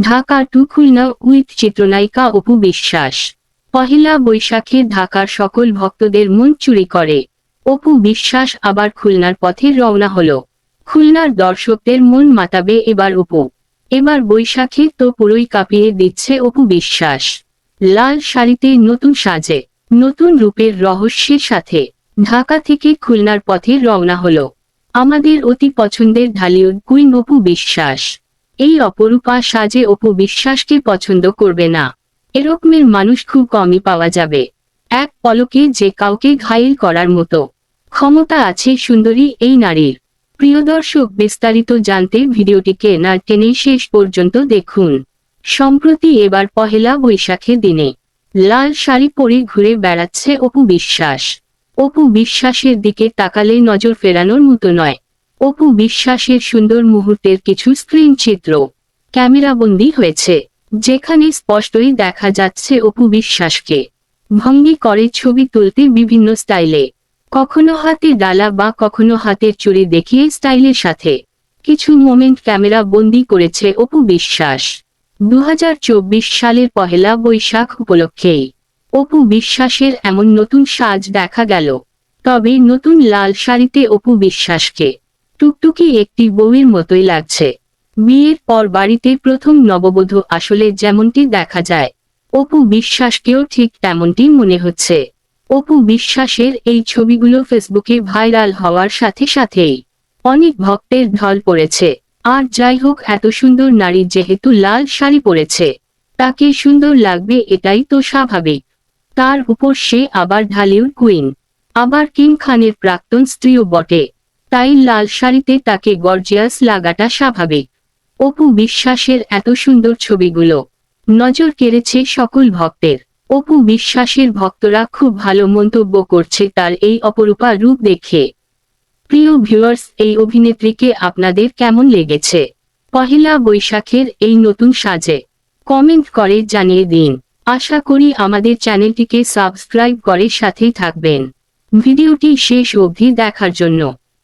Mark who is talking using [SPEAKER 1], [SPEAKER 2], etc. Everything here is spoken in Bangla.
[SPEAKER 1] ঢাকা টু খুলনা উইথ চিত্রনায়িকা অপু বিশ্বাস। পহেলা বৈশাখে ঢাকার সকল ভক্তদের মন চুরি করে। অপু বিশ্বাস আবার খুলনার পথে রওনা হলো। খুলনার দর্শকদের মন মাতাবে এবার অপু। এবার বৈশাখে তো পুরোই কাঁপিয়ে দিচ্ছে অপু বিশ্বাস। লাল শাড়িতে নতুন সাজে, নতুন রূপের রহস্যের সাথে ঢাকা থেকে খুলনার পথে রওনা হলো। আমাদের অতি পছন্দের ঢালিউড কুইন অপু বিশ্বাস। এই অপরূপা সাজে অপু বিশ্বাসকে পছন্দ করবে না। এরকমের মানুষ খুব কমই পাওয়া যাবে। এক পলকে যে কাউকে ঘায়েল করার মতো। ক্ষমতা আছে সুন্দরী এই নারীর। প্রিয় দর্শক, বিস্তারিত জানতে ভিডিওটিকে না টেনে শেষ পর্যন্ত দেখুন। সম্প্রতি এবার পহেলা বৈশাখের দিনে লাল শাড়ি পরে ঘুরে বেড়াচ্ছে অপু বিশ্বাস। অপু বিশ্বাসের দিকে তাকালে নজর ফেরানোর মতো নয়। অপু বিশ্বাসের সুন্দর মুহূর্তের কিছু স্ক্রিন চিত্র ক্যামেরাবন্দি হয়েছে, যেখানে স্পষ্টই দেখা যাচ্ছে অপু বিশ্বাসকে। ভঙ্গি করে ছবি তুলতে বিভিন্ন স্টাইলে কখনো হাতে ডালা বা কখনো হাতের চুড়ি দেখিয়ে স্টাইলের সাথে। কিছু মোমেন্ট ক্যামেরা বন্দি করেছে অপু বিশ্বাস। দু হাজার চব্বিশ সালের পহেলা বৈশাখ উপলক্ষেই অপু বিশ্বাসের এমন নতুন সাজ দেখা গেল। তবে নতুন লাল শাড়িতে অপু বিশ্বাসকে টুকটুকি একটি বউয়ের মতোই লাগছে। বিয়ের পর বাড়িতে প্রথম নববধূ আসলে যেমনটি দেখা যায়, অপু বিশ্বাসকেও ঠিক তেমনটি মনে হচ্ছে। অপু বিশ্বাসের এই ছবিগুলো ফেসবুকে ভাইরাল হওয়ার সাথে সাথেই অনেক ভক্তের ঢল পড়েছে। আর যাই হোক, এত সুন্দর নারী যেহেতু লাল শাড়ি পরেছে, তাকে সুন্দর লাগবে এটাই তো স্বাভাবিক। তার উপর সে আবার ঢালিউড কুইন, আবার কিং খানের প্রাক্তন স্ত্রীও বটে। তাই লাল শাড়িতে তাকে গর্জিয়াস লাগাটা স্বাভাবিক। অপু বিশ্বাসের এত সুন্দর ছবিগুলো। নজর কেড়েছে সকল ভক্তের। অপু বিশ্বাসের ভক্তরা খুব ভালো মন্তব্য করছে তার এই অপরূপা রূপ দেখে। প্রিয় ভিউয়ার্স এই অভিনেত্রীকে আপনাদের কেমন লেগেছে? পহেলা বৈশাখের এই নতুন সাজে। কমেন্ট করে জানিয়ে দিন। আশা করি আমাদের চ্যানেলটিকে সাবস্ক্রাইব করে সাথেই থাকবেন। ভিডিওটি শেষ অবধি দেখার জন্য।